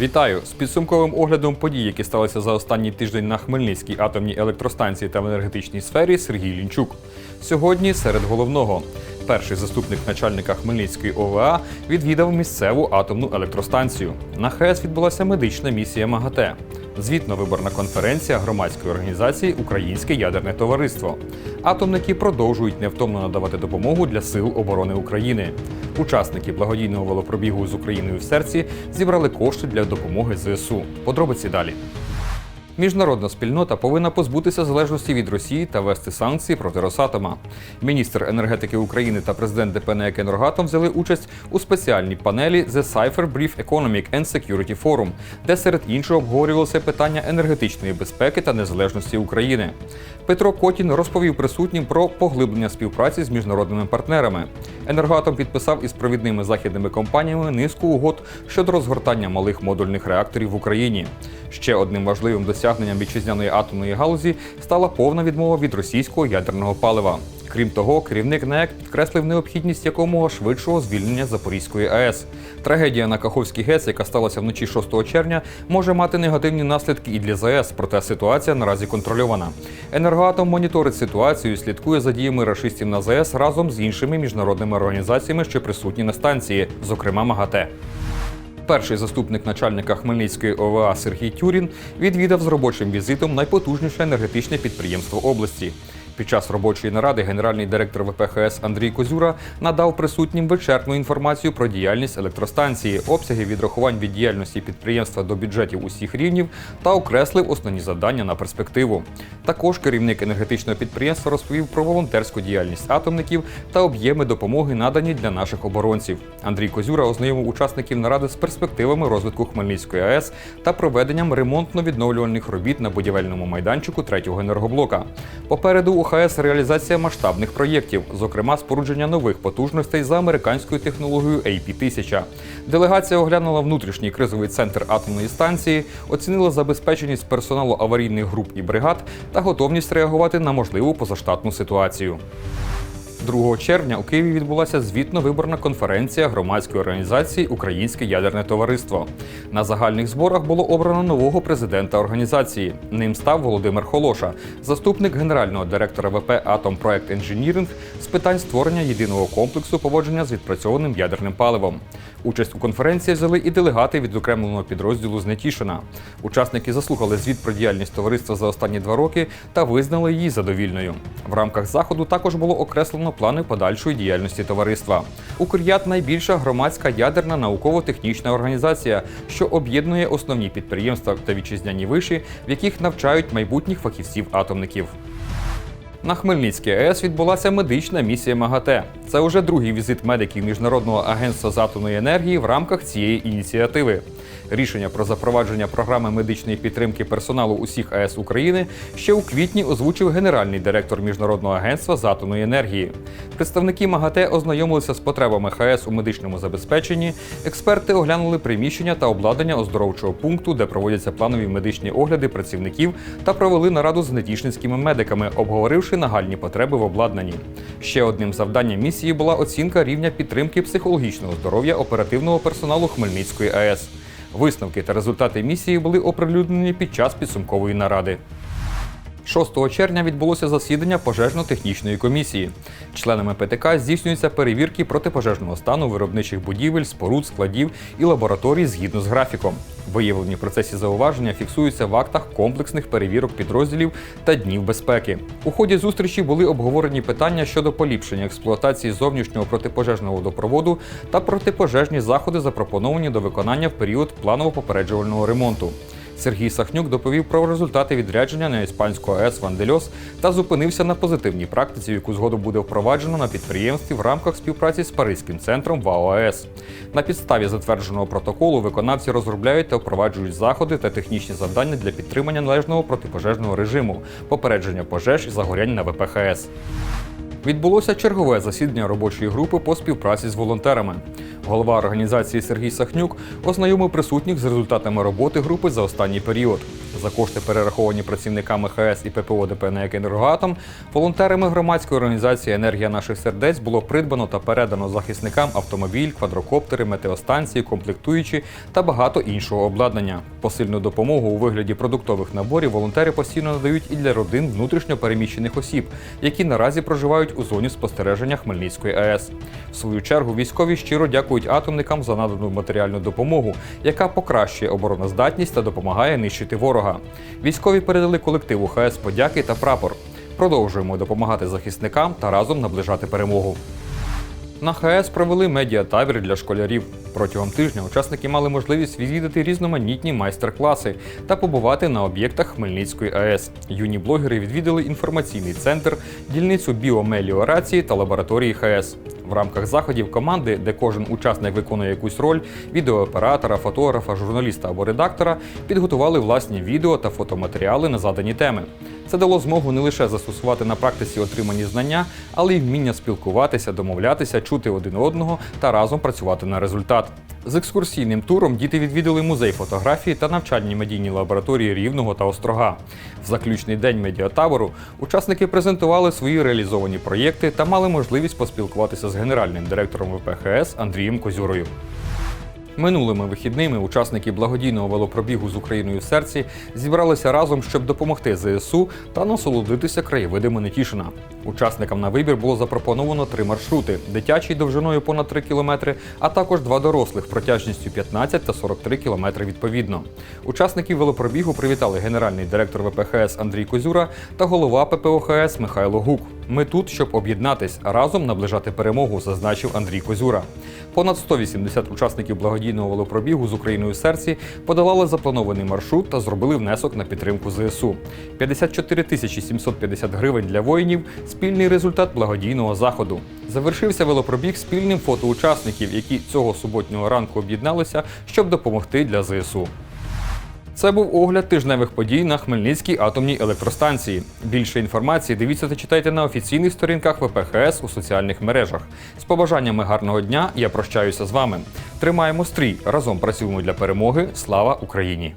Вітаю з підсумковим оглядом подій, які сталися за останній тиждень на Хмельницькій атомній електростанції та в енергетичній сфері Сергій Лінчук. Сьогодні серед головного. Перший заступник начальника Хмельницької ОВА відвідав місцеву атомну електростанцію. На ХЕС відбулася медична місія МАГАТЕ. Звітно-виборна конференція громадської організації Українське ядерне товариство. Атомники продовжують невтомно надавати допомогу для сил оборони України. Учасники благодійного велопробігу з Україною в серці зібрали кошти для допомоги ЗСУ. Подробиці далі. Міжнародна спільнота повинна позбутися залежності від Росії та вести санкції проти Росатома. Міністр енергетики України та президент ДП «НЕК Енергоатом взяли участь у спеціальній панелі The Cypher Brief Economic and Security Forum, де серед іншого обговорювалося питання енергетичної безпеки та незалежності України. Петро Котін розповів присутнім про поглиблення співпраці з міжнародними партнерами. Енергоатом підписав із провідними західними компаніями низку угод щодо розгортання малих модульних реакторів в Україні. Ще одним важливим досягненням вітчизняної атомної галузі стала повна відмова від російського ядерного палива. Крім того, керівник НЕК підкреслив необхідність якомога швидшого звільнення Запорізької АЕС. Трагедія на Каховській ГЕС, яка сталася вночі 6 червня, може мати негативні наслідки і для ЗАЕС, проте ситуація наразі контрольована. Енергоатом моніторить ситуацію і слідкує за діями рашистів на ЗАЕС разом з іншими міжнародними організаціями, що присутні на станції, зокрема МАГАТЕ. Перший заступник начальника Хмельницької ОВА Сергій Тюрін відвідав з робочим візитом найпотужніше енергетичне підприємство області. Під час робочої наради генеральний директор ВПХС Андрій Козюра надав присутнім вичерпну інформацію про діяльність електростанції, обсяги відрахувань від діяльності підприємства до бюджетів усіх рівнів та окреслив основні завдання на перспективу. Також керівник енергетичного підприємства розповів про волонтерську діяльність атомників та об'єми допомоги, надані для наших оборонців. Андрій Козюра ознайомив учасників наради з перспективами розвитку Хмельницької АЕС та проведенням ремонтно-відновлювальних робіт на будівельному майданчику третього енергоблока. Попереду у ХАЕС реалізація масштабних проєктів, зокрема спорудження нових потужностей за американською технологією AP-1000. Делегація оглянула внутрішній кризовий центр атомної станції, оцінила забезпеченість персоналу аварійних груп і бригад та готовність реагувати на можливу позаштатну ситуацію. 2 червня у Києві відбулася звітно-виборна конференція громадської організації Українське ядерне товариство. На загальних зборах було обрано нового президента організації. Ним став Володимир Холоша, заступник генерального директора ВП Атом Проект Engineering з питань створення єдиного комплексу поводження з відпрацьованим ядерним паливом. Участь у конференції взяли і делегати від окремленого підрозділу з Нетішина. Учасники заслухали звіт про діяльність товариства за останні два роки та визнали її задовільною. В рамках заходу також було окреслено плани подальшої діяльності товариства. Укрят найбільша громадська ядерна науково-технічна організація, що об'єднує основні підприємства та вітчизняні виші, в яких навчають майбутніх фахівців-атомників. На Хмельницькій АЕС відбулася медична місія МАГАТЕ. Це уже другий візит медиків Міжнародного агентства з атомної енергії в рамках цієї ініціативи. Рішення про запровадження програми медичної підтримки персоналу усіх АЕС України ще у квітні озвучив генеральний директор Міжнародного агентства з атомної енергії. Представники МАГАТЕ ознайомилися з потребами ХАЕС у медичному забезпеченні. Експерти оглянули приміщення та обладнання оздоровчого пункту, де проводяться планові медичні огляди працівників, та провели нараду з нетішинськими медиками, обговоривши нагальні потреби в обладнанні. Ще одним завданням місії була оцінка рівня підтримки психологічного здоров'я оперативного персоналу Хмельницької АЕС. Висновки та результати місії були оприлюднені під час підсумкової наради. 6 червня відбулося засідання пожежно-технічної комісії. Членами ПТК здійснюються перевірки протипожежного стану виробничих будівель, споруд, складів і лабораторій згідно з графіком. Виявлені в процесі зауваження фіксуються в актах комплексних перевірок підрозділів та днів безпеки. У ході зустрічі були обговорені питання щодо поліпшення експлуатації зовнішнього протипожежного водопроводу та протипожежні заходи, запропоновані до виконання в період планово-попереджувального ремонту. Сергій Сахнюк доповів про результати відрядження на іспанську АЕС Вандельос та зупинився на позитивній практиці, яку згодом буде впроваджено на підприємстві в рамках співпраці з Паризьким центром ВАО. На підставі затвердженого протоколу виконавці розробляють та впроваджують заходи та технічні завдання для підтримання належного протипожежного режиму, попередження пожеж і загорянь на ВПХС. Відбулося чергове засідання робочої групи по співпраці з волонтерами. Голова організації Сергій Сахнюк ознайомив присутніх з результатами роботи групи за останній період. За кошти, перераховані працівниками ХС і ППО ДП «НЕК «Енергоатом», волонтерами громадської організації Енергія наших сердець було придбано та передано захисникам автомобіль, квадрокоптери, метеостанції, комплектуючі та багато іншого обладнання. Посильну допомогу у вигляді продуктових наборів волонтери постійно надають і для родин внутрішньо переміщених осіб, які наразі проживають у зоні спостереження Хмельницької АЕС. В свою чергу військові щиро дякують атомникам за надану матеріальну допомогу, яка покращує обороноздатність та допомагає нищити ворога. Військові передали колективу ХС подяки та прапор. Продовжуємо допомагати захисникам та разом наближати перемогу. На ХС провели медіатабір для школярів. Протягом тижня учасники мали можливість відвідати різноманітні майстер-класи та побувати на об'єктах Хмельницької АЕС. Юні блогери відвідали інформаційний центр, дільницю біомеліорації та лабораторії ХС. В рамках заходів команди, де кожен учасник виконує якусь роль відеооператора, фотографа, журналіста або редактора, підготували власні відео та фотоматеріали на задані теми. Це дало змогу не лише застосувати на практиці отримані знання, але й вміння спілкуватися, домовлятися, чути один одного та разом працювати на результат. З екскурсійним туром діти відвідали музей фотографії та навчальні медійні лабораторії Рівного та Острога. В заключний день медіатабору учасники презентували свої реалізовані проєкти та мали можливість поспілкуватися з генеральним директором ВПХС Андрієм Козюрою. Минулими вихідними учасники благодійного велопробігу з Україною в серці зібралися разом, щоб допомогти ЗСУ та насолодитися краєвидами Нетішина. Учасникам на вибір було запропоновано три маршрути: дитячий довжиною понад 3 кілометри, а також два дорослих протяжністю 15 та 43 кілометри відповідно. Учасників велопробігу привітали генеральний директор ВПХС Андрій Козюра та голова ППОХС Михайло Гук. Ми тут, щоб об'єднатись, разом наближати перемогу, зазначив Андрій Козюра. Понад 180 учасників благодійного велопробігу з Україною в серці подолали запланований маршрут та зробили внесок на підтримку ЗСУ. 54 тисячі 750 гривень для воїнів спільний результат благодійного заходу. Завершився велопробіг спільним фото учасників, які цього суботнього ранку об'єдналися, щоб допомогти для ЗСУ. Це був огляд тижневих подій на Хмельницькій атомній електростанції. Більше інформації дивіться та читайте на офіційних сторінках ВПХС у соціальних мережах. З побажаннями гарного дня я прощаюся з вами. Тримаємо стрій, разом працюємо для перемоги. Слава Україні!